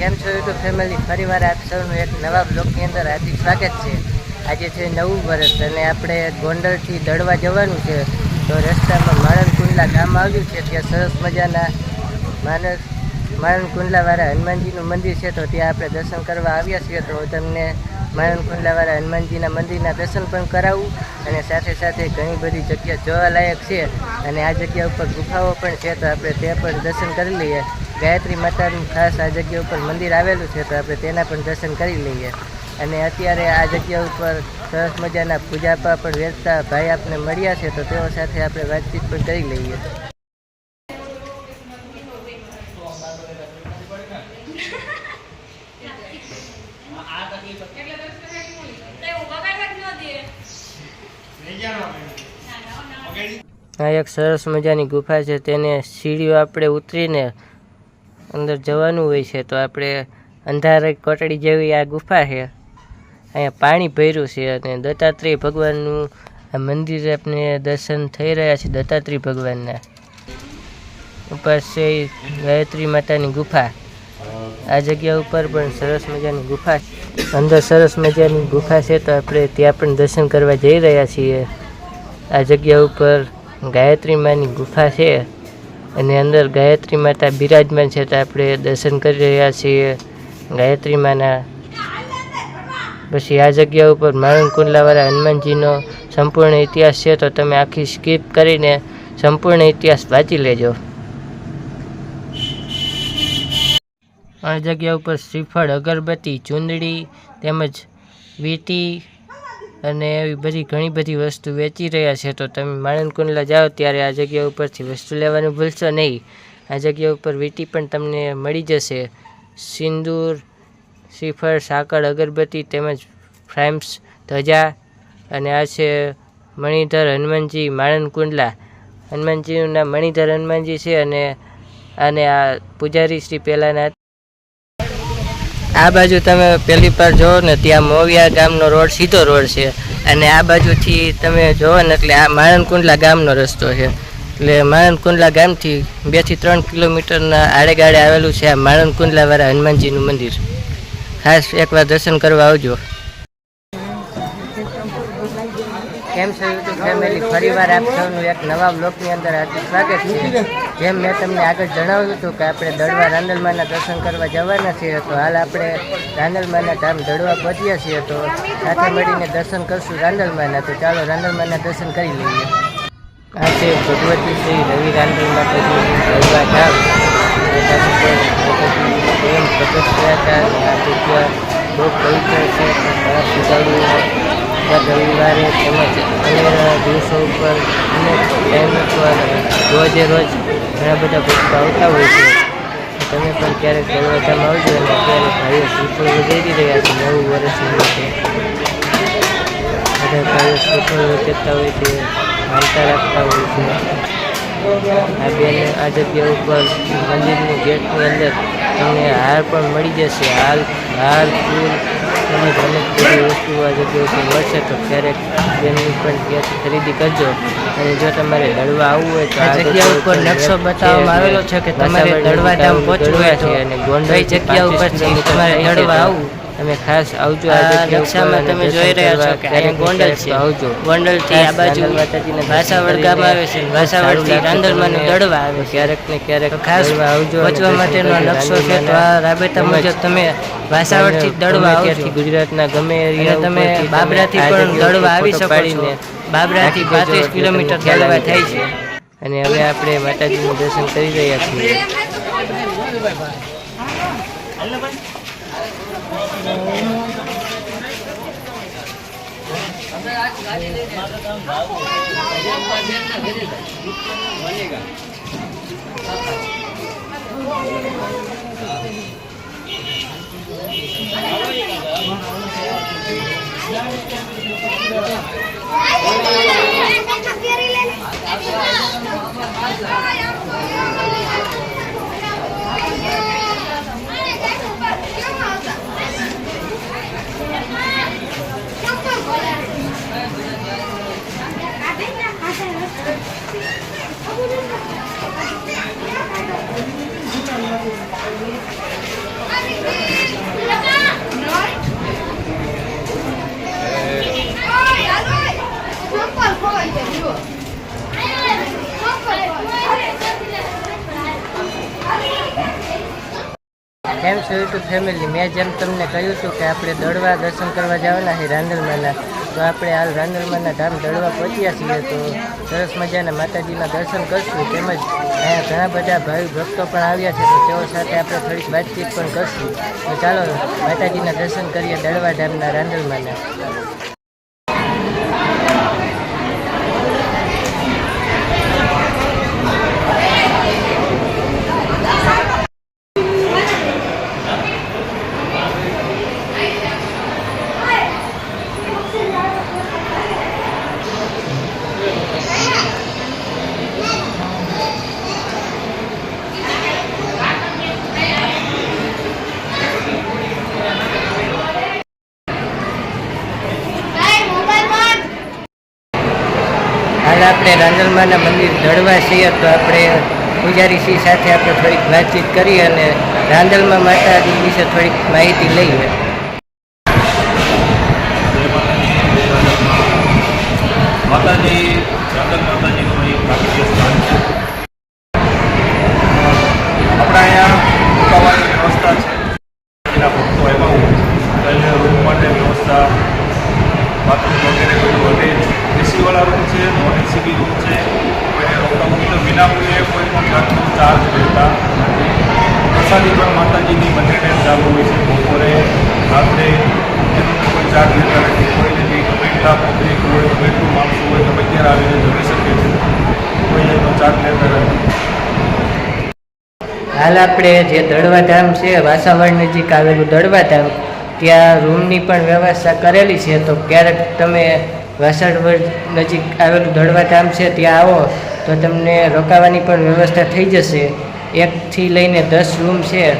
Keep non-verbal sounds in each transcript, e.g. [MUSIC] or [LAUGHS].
કેમ છો YouTube family ફરીવાર આપ સૌનું એક નવા બ્લોગની અંદર હાર્દિક સ્વાગત છે. આજે છે નવું વર્ષ અને આપણે ગોંડલથી દળવા જવાનું છે. તો રસ્તામાં માણંદ કુંડલા ગામ આવ્યું છે. ત્યાં સરસ મજાના માણસ માણંદ કુંડલાવાળા હનુમાનજીનું મંદિર છે. તો ત્યાં આપણે દર્શન કરવા આવ્યા છીએ. તો તમને માણંદ કુંડલાવાળા હનુમાનજીના મંદિરના દર્શન પણ કરાવું અને સાથે સાથે ઘણી બધી જગ્યા જોવાલાયક છે. અને આ જગ્યા ઉપર ગુફાઓ પણ છે. તો આપણે તે પણ દર્શન કરી લઈએ. ગાયત્રી માતાનું ખાસ આ જગ્યા ઉપર મંદિર આવેલું છે, તો આપણે તેના પણ દર્શન કરી લઈએ. અને અત્યારે આ જગ્યા ઉપર સરસ મજાના પૂજાપા પણ વેચતા ભાઈ આપણે મળ્યા છે, તો તેઓ સાથે આપણે વાતચીત પણ કરી લઈએ. આ એક સરસ મજાની ગુફા છે, તેને સીડીઓ આપણે ઉતરીને અંદર જવાનું હોય છે, તો આપણે અંધારે કોટડી જેવી આ ગુફા છે. અહીંયા પાણી ભર્યું છે અને દત્તાત્રેય ભગવાનનું આ મંદિર આપણે દર્શન થઈ રહ્યા છે દત્તાત્રેય ભગવાનના. ઉપર છે ગાયત્રી માતાની ગુફા. આ જગ્યા ઉપર પણ સરસ મજાની ગુફા અંદર સરસ મજાની ગુફા છે, તો આપણે ત્યાં પણ દર્શન કરવા જઈ રહ્યા છીએ. આ જગ્યા ઉપર ગાયત્રી માની ગુફા છે. અને અંદર ગાયત્રી માતા બિરાજમાન છે તો આપણે દર્શન કરી રહ્યા છીએ. ગાયત્રી માના પછી આ જગ્યા ઉપર માણંદ કુંડલાવાળા હનુમાનજીનો સંપૂર્ણ ઇતિહાસ છે તો તમે આખી સ્કીપ કરીને સંપૂર્ણ ઇતિહાસ વાંચી લેજો. આ જગ્યા ઉપર શ્રીફળ, અગરબત્તી, ચૂંદડી તેમજ વીટી અને એવી બધી ઘણી બધી વસ્તુ વેચી રહ્યા છે. તો તમે માણંદ કુંડલા જાઓ ત્યારે આ જગ્યા ઉપરથી વસ્તુ લેવાનું ભૂલશો નહીં. આ જગ્યા ઉપર વીટી પણ તમને મળી જશે. સિંદૂર, શ્રીફળ સાકર અગરબત્તી તેમજ ફ્રાઇમ્સ, ધજા અને આ છે મણિધર હનુમાનજી માણંદ કુંડલા હનુમાનજીનું નામ મણિધર હનુમાનજી છે અને અને આ પૂજારી શ્રી પહેલાંના આ બાજુ તમે પહેલી પર જો ને, ત્યાં મોવિયા ગામનો રોડ સીધો રોડ છે. અને આ બાજુથી તમે જોવો ને, એટલે આ માણંદ કુંડલા ગામનો રસ્તો છે. એટલે માણંદ કુંડલા ગામથી બેથી ત્રણ કિલોમીટરના આડેગાડે આવેલું છે આ માણંદ કુંડલાવાળા હનુમાનજીનું મંદિર. ખાસ એકવાર દર્શન કરવા આવજો. કેમ છો યુટ્યુબ ફેમિલી? ફરીવાર આપ સૌનું એક નવા બ્લોકની અંદર હાર્દિક સ્વાગત છે. જેમ મેં તમને આગળ જણાવ્યું હતું કે આપણે દડવા રાંદલમાના દર્શન કરવા જવાના છીએ, તો હાલ આપણે રાંદલમાના ધામ દડવા પહોંચ્યા છીએ, તો સાથે મળીને દર્શન કરશું રાંદલમાના. તો ચાલો રાંદલમાના દર્શન કરી લઈએ. આ છે ભગવતી શ્રી રવિ રાંદલ માતાજી દડવા ધામ. પ્રેમ જગ્યા બહુ પવિત્ર છે. દર રવિવારે તેમજ અન્ય દિવસો ઉપર અનેક ટાઈમ ઉપર રોજે રોજ ઘણા બધા ભક્તો આવતા હોય છે. તમે પણ ક્યારેક દરવાજામાં આવજો અને અત્યારે ભાઈઓ શ્રીફળ વગેરી રહ્યા છે નવું વર્ષ છે બધા ભાઈઓ શ્રીફળ વગેરતા હોય છે, માનતા રાખતા હોય છે. આ બેને આ જગ્યા ઉપર મંદિરની ગેટની અંદર તમને હાર પણ મળી જશે. હાલ હાર ફૂલ તેમજ ગમે બધી વસ્તુઓ આ જગ્યા મળશે તો ક્યારેક બેનની પણ ત્યાંથી ખરીદી કરજો. અને જો તમારે દળવા આવવું હોય તો આ જગ્યા ઉપર નકશો બતાવવામાં આવેલો છે કે તમારે દળવા ધામ પહોંચવું છે અને ગોંડલ જગ્યા ઉપરથી તમારે દળવા આવવું? તમે ખાસ આવજો નકશામાં તમે જોઈ રહ્યા છો કે અહીંયા ગોંડલ છે. આવજો. ગોંડલથી આ બાજુ ભાષાવડ ગામ આવે છે. ભાષાવડથી રાંદલમાં દડવા આવે ક્યારેક ને ક્યારેક ખાસ આવજો બચવા માટેનો નકશો છે તો આ રાબેતા મુજબ તમે ભાષાવડથી દડવા આવજો. ગુજરાતના ગમે એરિયા તમે બાબરાથી પણ દડવા આવી શકો છો. બાબરાથી પાંત્રીસ કિલોમીટર દડવા થાય છે. અને હવે આપણે માતાજીનું દર્શન કરી રહ્યા છીએ. बनेगा સો યુટ્યુબ ફેમિલી મેં જેમ તમને કહ્યું હતું કે આપણે દળવા દર્શન કરવા જવાના છે રાંદલમાના તો આપણે હાલ રાંદલમાના ધામ દળવા પહોંચ્યા છીએ. તો સરસ મજાના માતાજીના દર્શન કરશું તેમજ અહીંયા ઘણા બધા ભાવિ ભક્તો પણ આવ્યા છે, તો તેઓ સાથે આપણે થોડીક વાતચીત પણ કરશું. તો ચાલો માતાજીના દર્શન કરીએ દળવા ધામના રાંદલમાના હાલ આપણે રાંદલમાના મંદિર દળવા છીએ તો આપણે પૂજારી શ્રી સાથે આપણે થોડીક વાતચીત કરી અને રાંદલમાં માતાજી વિશે થોડીક માહિતી લઈએ. માતાજી જગત માતાજીનું એક પ્રાકૃતિક સ્થાન છે આપણા અહીંયા રોકાવાની વ્યવસ્થા છે એના ભક્તો આવ્યા હોય એટલે રૂમ માટે વ્યવસ્થા બાથરૂમ વગેરે બધું વધે એસીવાળા રૂમ છે નોન એસી બી રૂમ છે કોઈને રોકાવું તો કોઈ પણ જાતનો ચાર્જ લેતા પ્રસાદી પણ માતાજીની ટાઈમ ચાલુ હોય છે. બપોરે, રાત્રે કોઈ ચાર્જ લેતા નથી. કોઈને કંઈ ગમે એટલા હોય ગમે એટલું માણસું હોય તમે અત્યારે આવીને જમી શકે છે. કોઈ એનો ચાર્જ લેતા નથી. હાલ આપણે જે દડવા ધામ છે વાસાવડ નજીક આવેલું દડવા ધામ ત્યાં રૂમની પણ વ્યવસ્થા કરેલી છે. તો ક્યારેક તમે વાસણવડ નજીક આવેલું દડવા ધામ છે, ત્યાં આવો. તો તમને રોકાવાની પણ વ્યવસ્થા થઈ જશે. એકથી લઈને દસ રૂમ છે.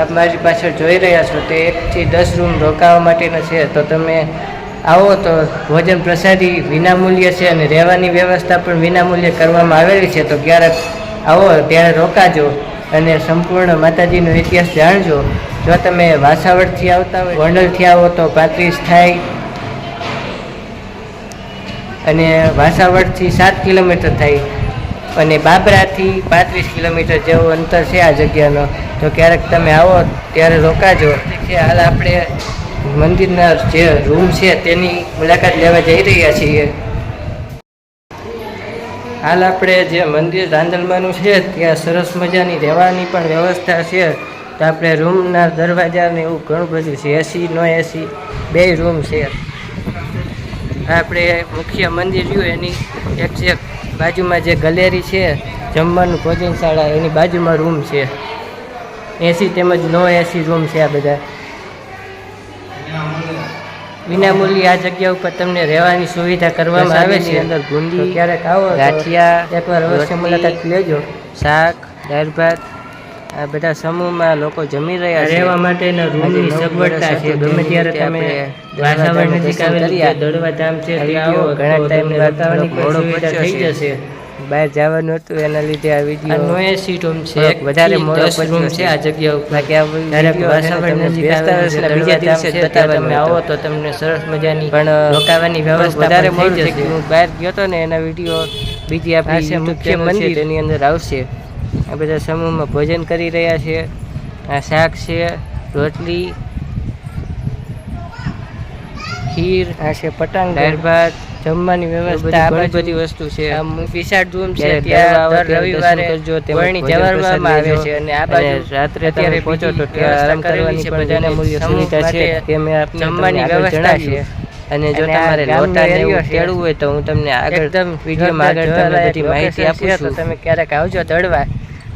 આપ મારી પાછળ જોઈ રહ્યા છો તે એકથી દસ રૂમ રોકાવા માટેના છે. તો તમે આવો તો ભોજન પ્રસાદી વિનામૂલ્ય છે અને રહેવાની વ્યવસ્થા પણ વિનામૂલ્યે કરવામાં આવેલી છે. તો ક્યારેક આવો, ત્યારે રોકાજો અને સંપૂર્ણ માતાજીનો ઇતિહાસ જાણજો. જો તમે વાસાવડથી આવતા હોય, ગોંડલથી આવો તો પાંત્રીસ થાય. અને વાસાવડથી સાત કિલોમીટર થાય અને બાબરાથી પાંત્રીસ કિલોમીટર જેવું અંતર છે આ જગ્યાનો. તો ક્યારેક તમે આવો, ત્યારે રોકાજો. હાલ આપણે મંદિરના જે રૂમ છે તેની મુલાકાત લેવા જઈ રહ્યા છીએ. હાલ આપણે જે મંદિર રાંદલમાનું છે, ત્યાં સરસ મજાની રહેવાની પણ વ્યવસ્થા છે. તો આપણે રૂમના દરવાજાને એવું ઘણું બધું છે. એસી નો એસી બે રૂમ છે. આપણે મુખ્ય મંદિર રહ્યું એની એક્ઝેક્ટ બાજુમાં જે ગલેરી છે જમવાનું ભોજનશાળા એની બાજુમાં રૂમ છે. એસી તેમજ નો એસી રૂમ છે આ બધા. વિનામૂલ્ય આ જગ્યા ઉપર તમને રહેવાની સુવિધા કરવામાં આવે છે. અંદર ગુંદી ક્યારેક આવો ગાંઠિયા એકવાર અવશ્ય મુલાકાત લેજો. શાક દાળ ભાત આ બધા સમૂહમાં લોકો જમી રહ્યા છે. રહેવા માટેના રૂમની સગવડતા છે. ગમે ત્યારે તમે વાતાવરણ નજીક આવેલી દડવા ધામ છે ઘણા ટાઈમ વાતાવરણની સુવિધા થઈ જશે. બહાર જવાનું હતું એના લીધે આ વીડિયો નોએ સીટ હોમ છે વધારે મોડો રૂમ છે આ જગ્યા ઉપર. બાકી આ વાસાવડ નજીક આવેલા બીજા દિવસે જ તમે આવો તો તમને સરસ મજાની પણ રોકાવાની વ્યવસ્થા વધારે મોડું થઈ હું બહાર ગયો હતો ને એના વીડિયો બીજી આપણી મુખ્ય મંદિર. એની અંદર આવશે. આ બધા સમૂહમાં ભોજન કરી રહ્યા છે. આ શાક છે રોટલી ખીર આ છે પટાંગ દાળ ભાત જમવાની વ્યવસ્થા બધી બધી વસ્તુ છે. આમ વિશાળ રૂમ છે ત્યાં દર રવિવારે વરણી જવારવામાં આવે છે અને આ બાજુ રાત્રે અત્યારે પહોંચો તો આરામ કરવાની છે બધાને મૂલ્ય સુવિધા છે કે મેં આપને જમવાની વ્યવસ્થા છે. અને જો તમારે લોટા ને એવું તેડવું હોય તો હું તમને આગળ એકદમ વિડીયોમાં આગળ તમને બધી માહિતી આપું છું. તમે ક્યારેક આવજો દડવા.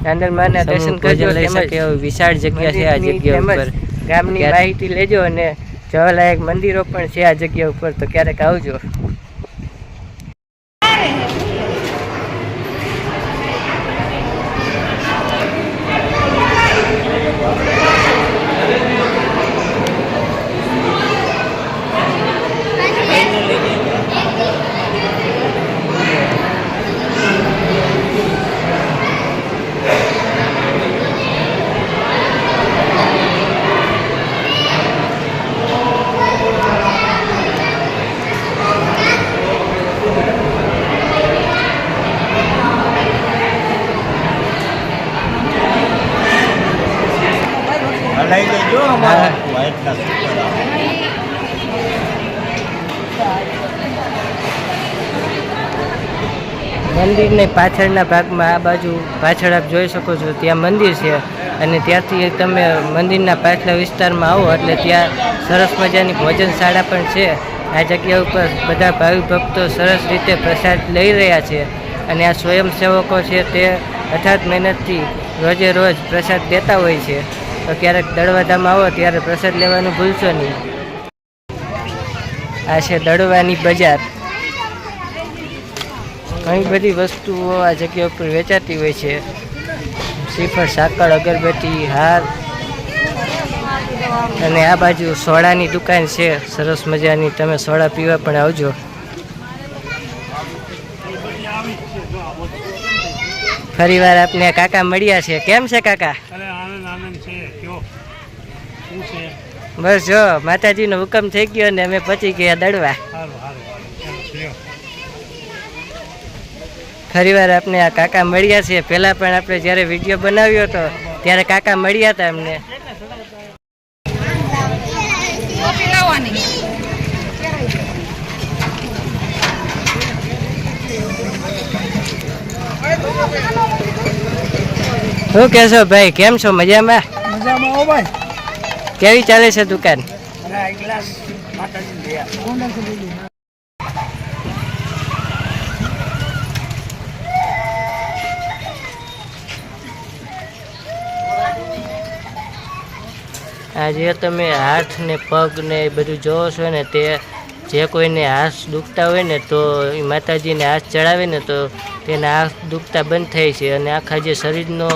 ચાંદરમાના દર્શન કરજો લઈ શકે એવું વિશાળ જગ્યા છે આ જગ્યા ઉપર. ગામની માહિતી લેજો અને જોવાલાયક મંદિરો પણ છે આ જગ્યા ઉપર તો ક્યારેક આવજો. ના સ્ટીકર [LAUGHS] મંદિરની પાછળના ભાગમાં આ બાજુ પાછળ આપ જોઈ શકો છો ત્યાં મંદિર છે અને ત્યાંથી તમે મંદિરના પાછલા વિસ્તારમાં આવો એટલે ત્યાં સરસ મજાની ભોજનશાળા પણ છે. આ જગ્યા ઉપર બધા ભાવિ ભક્તો સરસ રીતે પ્રસાદ લઈ રહ્યા છે અને આ સ્વયંસેવકો છે તે અથાત મહેનતથી રોજે રોજ પ્રસાદ દેતા હોય છે. તો ક્યારેક દળવાધામ આવો ત્યારે પ્રસાદ લેવાનું ભૂલશો નહીં. આ છે દળવાની બજાર. ઘણી બધી વસ્તુઓ આ જગ્યા ઉપર વેચાતી હોય છે. શ્રીફળ સાકળ અગરબત્તી, હાર અને આ બાજુ સોડાની દુકાન છે. સરસ મજાની. તમે સોડા પીવા પણ આવજો. ફરી વાર આપને કાકા મળ્યા છે. કેમ છે કાકા અરે આનંદ આનંદ છે કયો શું છે બસ જો માતાજીનો હુકમ થઈ ગયો ને અમે પચી ગયા દડવા. ફરી વાર આપણે આ કાકા મળ્યા છે. પહેલાં પણ આપણે જ્યારે વીડિયો બનાવ્યો હતો ત્યારે કાકા મળ્યા હતા એમને શું કહેશો ભાઈ કેમ છો? મજામાં? મજામાં ભાઈ. કેવી ચાલે છે દુકાન? અને આ ગ્લાસ માતાજી દયા આ જે તમે હાથ ને પગ ને એ બધું જોવો છો ને તે જે કોઈને હાથ દુખતા હોય ને તો એ માતાજીને હાથ ચડાવે ને તો તેના હાથ દુખતા બંધ થાય છે અને આખા જે શરીરનો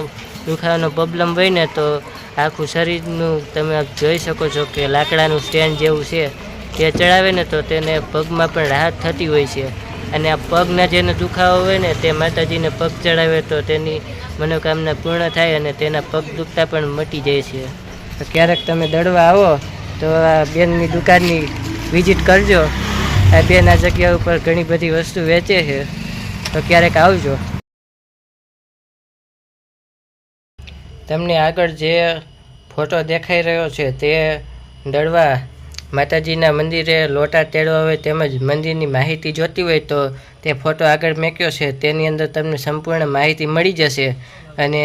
દુખાવાનો પ્રોબ્લેમ હોય ને તો આખું શરીરનું તમે જોઈ શકો છો કે લાકડાનું સ્ટેન્ડ જેવું છે, તે ચડાવે ને તો તેને પગમાં પણ રાહત થતી હોય છે. અને આ પગના જેને દુખાવો હોય ને, તે માતાજીને પગ ચડાવે તો તેની મનોકામના પૂર્ણ થાય અને તેના પગ દુખતા પણ મટી જાય છે. ક્યારેક તમે દળવા આવો, તો આ બેનની દુકાનની વિઝિટ કરજો. આ બેન આ જગ્યા ઉપર ઘણી બધી વસ્તુ વેચે છે. તો ક્યારેક આવજો. તમને આગળ જે ફોટો દેખાઈ રહ્યો છે. તે દળવા માતાજીના મંદિરે લોટા તેડવા હોય તેમજ મંદિરની માહિતી જોતી હોય તો તે ફોટો આગળ મેક્યો છે. તેની અંદર તમને સંપૂર્ણ માહિતી મળી જશે. અને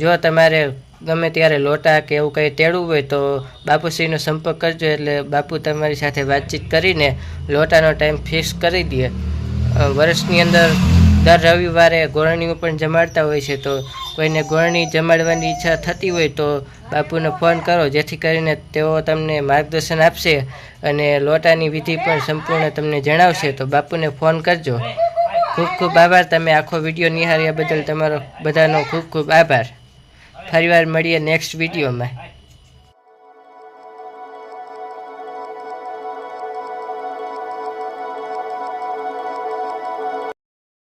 જો તમારે ગમે ત્યારે લોટા કે એવું કંઈ તેડવું હોય તો બાપુશ્રીનો સંપર્ક કરજો એટલે બાપુ તમારી સાથે વાતચીત કરીને લોટાનો ટાઈમ ફિક્સ કરી દે. વર્ષની અંદર દર રવિવારે ગોળણીઓ પણ જમાડતા હોય છે તો કોઈને ગોળણી જમાડવાની ઈચ્છા થતી હોય તો બાપુને ફોન કરો, જેથી કરીને તેઓ તમને માર્ગદર્શન આપશે અને લોટાની વિધિ પણ સંપૂર્ણ તમને જણાવશે. તો બાપુને ફોન કરજો. ખૂબ ખૂબ આભાર. તમે આખો વીડિયો નિહાળ્યા બદલ તમારો બધાનો ખૂબ ખૂબ આભાર. ફરીવાર મળીએ નેક્સ્ટ વિડીયોમાં.